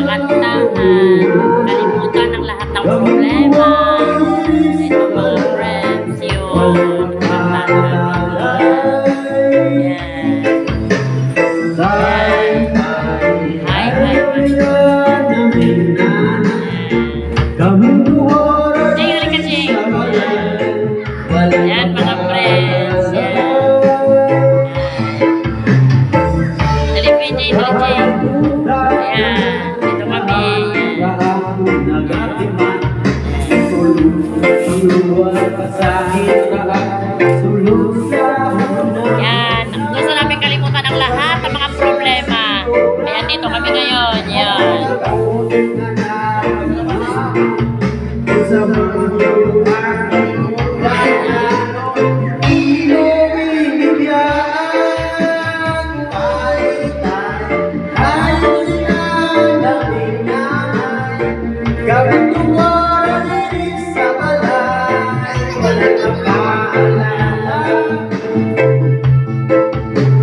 kakantahan, kalimutan ng lahat ng problema. Ito mga friends, yun. Hi, hi, hi. Jay, ulit ka, Jay. Yan, mga friends. Iwan pa sa Yan. Gusto namin kalimutan ang lahat mga problema. Ayan, kami ngayon. Yan. Gabi tuwa